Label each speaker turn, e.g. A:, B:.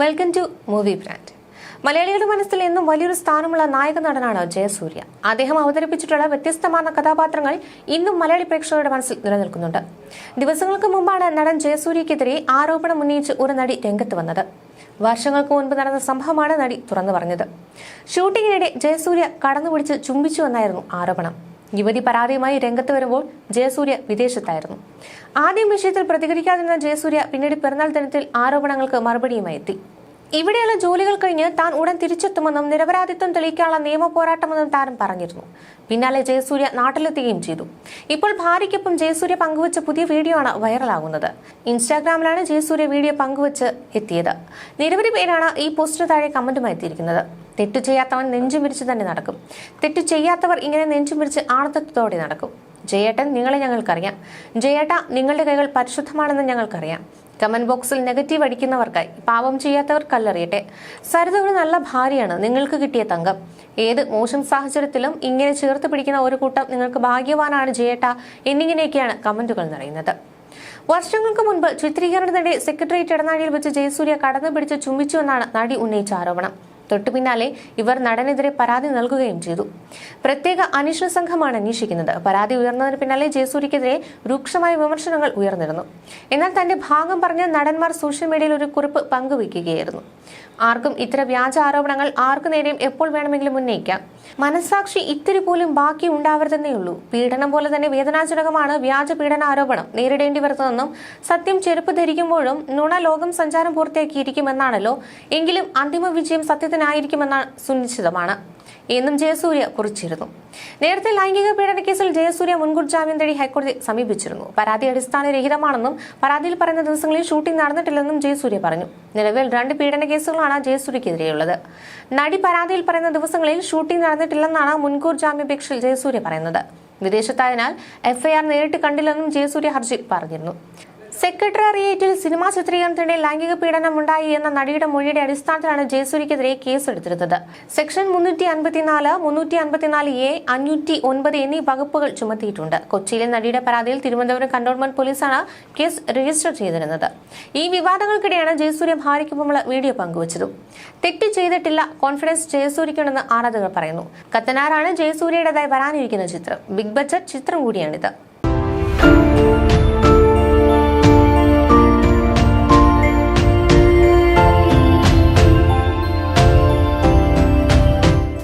A: Welcome to movie brand. മലയാളികളുടെ മനസ്സിൽ എന്നും വലിയൊരു സ്ഥാനമുള്ള നായക നടനാണ് ജയസൂര്യ. അദ്ദേഹം അവതരിപ്പിച്ചിട്ടുള്ള വ്യത്യസ്തമായ കഥാപാത്രങ്ങൾ ഇന്നും മലയാളി പ്രേക്ഷകരുടെ മനസ്സിൽ നിലനിൽക്കുന്നുണ്ട്. ദിവസങ്ങൾക്ക് മുമ്പാണ് നടൻ ജയസൂര്യക്കെതിരെ ആരോപണം ഉന്നയിച്ച് ഒരു നടി രംഗത്ത് വന്നത്. വർഷങ്ങൾക്ക് മുൻപ് നടന്ന സംഭവമാണ് നടി തുറന്നു പറഞ്ഞത്. ഷൂട്ടിങ്ങിനിടെ ജയസൂര്യ കടന്നുപിടിച്ച് ചുംബിച്ചു എന്നായിരുന്നു ആരോപണം. യുവതി പരാതിയുമായി രംഗത്ത് വരുമ്പോൾ ജയസൂര്യ വിദേശത്തായിരുന്നു. ആദ്യം വിഷയത്തിൽ പ്രതികരിക്കാതിരുന്ന ജയസൂര്യ പിന്നീട് പിറന്നാൾ ദിനത്തിൽ ആരോപണങ്ങൾക്ക് മറുപടിയുമായി എത്തി. ഇവിടെയുള്ള ജോലികൾ കഴിഞ്ഞ് താൻ ഉടൻ തിരിച്ചെത്തുമെന്നും നിരപരാധിത്വം തെളിയിക്കാനുള്ള നിയമ പോരാട്ടമെന്നും താരം പറഞ്ഞിരുന്നു. പിന്നാലെ ജയസൂര്യ നാട്ടിലെത്തുകയും ചെയ്തു. ഇപ്പോൾ ഭാര്യയ്ക്കൊപ്പം ജയസൂര്യ പങ്കുവച്ച പുതിയ വീഡിയോ ആണ് വൈറലാകുന്നത്. ഇൻസ്റ്റാഗ്രാമിലാണ് ജയസൂര്യ വീഡിയോ പങ്കുവച്ച് എത്തിയത്. നിരവധി പേരാണ് ഈ പോസ്റ്റിന് താഴെ കമന്റുമായി എത്തിയിരിക്കുന്നത്. തെറ്റു ചെയ്യാത്തവൻ നെഞ്ചും വിരിച്ച് തന്നെ നടക്കും. തെറ്റു ചെയ്യാത്തവർ ഇങ്ങനെ നെഞ്ചും വിരിച്ച് ആണത്തത്തോടെ നടക്കും. ജയേട്ടൻ നിങ്ങളെ ഞങ്ങൾക്കറിയാം. ജയേട്ട നിങ്ങളുടെ കൈകൾ പരിശുദ്ധമാണെന്ന് ഞങ്ങൾക്കറിയാം. കമന്റ് ബോക്സിൽ നെഗറ്റീവ് അടിക്കുന്നവർക്കായി പാവം ചെയ്യാത്തവർ കല്ലെറിയട്ടെ. സരിത ഒരു നല്ല ഭാര്യയാണ്. നിങ്ങൾക്ക് കിട്ടിയ തങ്കം. ഏത് മോശം സാഹചര്യത്തിലും ഇങ്ങനെ ചേർത്ത് പിടിക്കുന്ന ഒരു കൂട്ടം നിങ്ങൾക്ക് ഭാഗ്യവാനാണ് ജയേട്ട എന്നിങ്ങനെയൊക്കെയാണ് കമന്റുകൾ നിറയുന്നത്. വർഷങ്ങൾക്ക് മുൻപ് ചിത്രീകരണത്തിനിടെ സെക്രട്ടേറിയറ്റ് ഇടനാഴിയിൽ വെച്ച് ജയസൂര്യ കടന്നു പിടിച്ച് ചുംബിച്ചുവെന്നാണ് നടി ഉന്നയിച്ച ആരോപണം. തൊട്ടു പിന്നാലെ ഇവർ നടനെതിരെ പരാതി നൽകുകയും ചെയ്തു. പ്രത്യേക അന്വേഷണ സംഘമാണ് അന്വേഷിക്കുന്നത്. പരാതി ഉയർന്നതിന് പിന്നാലെ ജയസൂര്യക്കെതിരെ രൂക്ഷമായ വിമർശനങ്ങൾ ഉയർന്നിരുന്നു. എന്നാൽ തന്റെ ഭാഗം പറഞ്ഞ നടന്മാർ സോഷ്യൽ മീഡിയയിൽ ഒരു കുറിപ്പ് പങ്കുവയ്ക്കുകയായിരുന്നു ആർക്കും ഇത്തരം വ്യാജ ആരോപണങ്ങൾ ആർക്കു നേരെയും എപ്പോൾ വേണമെങ്കിലും ഉന്നയിക്കാം. മനസാക്ഷി ഇത്തിരി പോലും ബാക്കി ഉണ്ടാവരുതെന്നേയുള്ളൂ പീഡനം പോലെ തന്നെ വേദനാജനകമാണ് വ്യാജ പീഡന ആരോപണം നേരിടേണ്ടി വരുന്നതെന്നും സത്യം ചെരുപ്പ് ധരിക്കുമ്പോഴും നുണ ലോകം സഞ്ചാരം പൂർത്തിയാക്കിയിരിക്കുമെന്നാണല്ലോ എങ്കിലും അന്തിമ വിജയം സത്യത്തിനായിരിക്കുമെന്ന സുനിശ്ചിതമാണ്. എന്നും ജയസൂര്യ കുറിച്ചിരുന്നു. നേരത്തെ ലൈംഗിക പീഡന കേസിൽ ജയസൂര്യ മുൻകൂർ ജാമ്യം തേടി ഹൈക്കോടതി സമീപിച്ചിരുന്നു. പരാതി അടിസ്ഥാന രഹിതമാണെന്നും പരാതിയിൽ പറയുന്ന ദിവസങ്ങളിൽ ഷൂട്ടിംഗ് നടന്നിട്ടില്ലെന്നും ജയസൂര്യ പറഞ്ഞു. നിലവിൽ രണ്ട് പീഡന കേസുകളാണ് ജയസൂര്യക്കെതിരെയുള്ളത്. നടി പരാതിയിൽ പറയുന്ന ദിവസങ്ങളിൽ ഷൂട്ടിംഗ് നടന്നിട്ടില്ലെന്നാണ് മുൻകൂർ ജാമ്യാപേക്ഷയിൽ ജയസൂര്യ പറയുന്നത്. വിദേശത്തായതിനാൽ എഫ്ഐആർ നേരിട്ട് കണ്ടില്ലെന്നും ജയസൂര്യ ഹർജി പറഞ്ഞിരുന്നു. സെക്രട്ടേറിയറ്റിൽ സിനിമാ ചിത്രീകരണത്തിനിടെ ലൈംഗിക പീഡനം ഉണ്ടായി എന്ന നടിയുടെ മൊഴിയുടെ അടിസ്ഥാനത്തിലാണ് ജയസൂര്യക്കെതിരെ കേസെടുത്തിരുന്നത്. സെക്ഷൻ മുന്നൂറ്റി അൻപത്തിനാല് മുന്നൂറ്റി അൻപത്തിനാല് എ അഞ്ഞൂറ്റി ഒൻപത് എന്നീ വകുപ്പുകൾ ചുമത്തിയിട്ടുണ്ട്. കൊച്ചിയിലെ നടിയുടെ പരാതിയിൽ തിരുവനന്തപുരം കന്റോൺമെന്റ് പോലീസാണ് കേസ് രജിസ്റ്റർ ചെയ്തിരുന്നത്. ഈ വിവാദങ്ങൾക്കിടെയാണ് ജയസൂര്യ ഭാര്യയ്ക്കൊപ്പമുള്ള വീഡിയോ പങ്കുവച്ചതും. തെറ്റ് ചെയ്തിട്ടില്ല കോൺഫിഡൻസ് ജയസൂര്യക്കുണ്ടെന്ന് ആരാധകർ പറയുന്നു. കത്തനാറാണ് ജയസൂര്യയുടേതായി വരാനിരിക്കുന്ന ചിത്രം. ബിഗ് ബജറ്റ് ചിത്രം കൂടിയാണിത്.